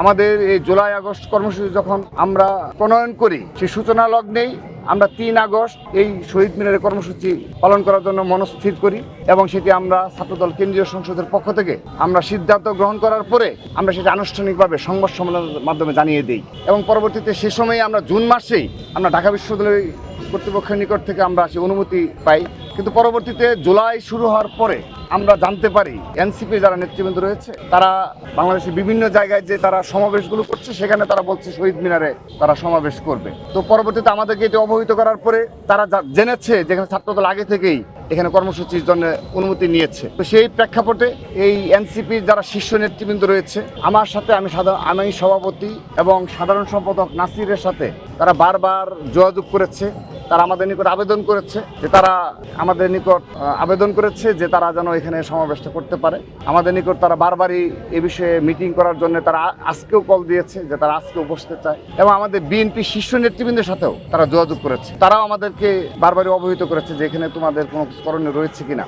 আমাদের এই July August কর্মসূচি যখন আমরা প্রণয়ন করি, সেই সূচনা লগ্নেই আমরা তিন আগস্ট এই শহীদ মিনারের কর্মসূচি পালন করার জন্য মনস্থির করি এবং সেটি আমরা ছাত্রদল কেন্দ্রীয় সংসদের পক্ষ থেকে আমরা সিদ্ধান্ত গ্রহণ করার পরে আমরা সেটা আনুষ্ঠানিকভাবে সংবাদ সম্মেলনের মাধ্যমে জানিয়ে দিই এবং পরবর্তীতে সে সময়ে আমরা জুন মাসেই আমরা ঢাকা বিশ্ববিদ্যালয় কর্তৃপক্ষের নিকট থেকে আমরা সে অনুমতি পাই। কিন্তু পরবর্তীতে জুলাই শুরু হওয়ার পরে আমরা জানতে পারি, এনসিপি যারা নেতৃবৃন্দ রয়েছে, তারা বাংলাদেশের বিভিন্ন জায়গায় যে তারা সমাবেশগুলো করছে, সেখানে তারা বলছে শহীদ মিনারে তারা সমাবেশ করবে। তো পরবর্তীতে আমাদেরকে এটি অবহিত করার পরে তারা জেনেছে যেখানে ছাত্রদল আগে থেকেই এখানে কর্মসূচির জন্য অনুমতি নিয়েছে। তো সেই প্রেক্ষাপটে এই এনসিপির যারা শীর্ষ নেতৃবৃন্দ রয়েছে, আমার সাথে আমি সাধারণ আমি সভাপতি এবং সাধারণ সম্পাদক নাসিরের সাথে তারা বারবার যোগাযোগ করেছে, তারা আমাদের নিকট আবেদন করেছে যে তারা আমাদের নিকট আবেদন করেছে যে তারা যেন এখানে সমাবেশটা করতে পারে। আমাদের নিকট তারা বারবারই এ বিষয়ে মিটিং করার জন্য তারা আজকেও কল দিয়েছে যে তারা আজকেও বসতে চায় এবং আমাদের বিএনপি শীর্ষ নেতৃবৃন্দের সাথেও তারা যোগাযোগ করেছে। তারাও আমাদেরকে বারবারই অবহিত করেছে যে এখানে তোমাদের কোনো করণীয় রয়েছে কিনা?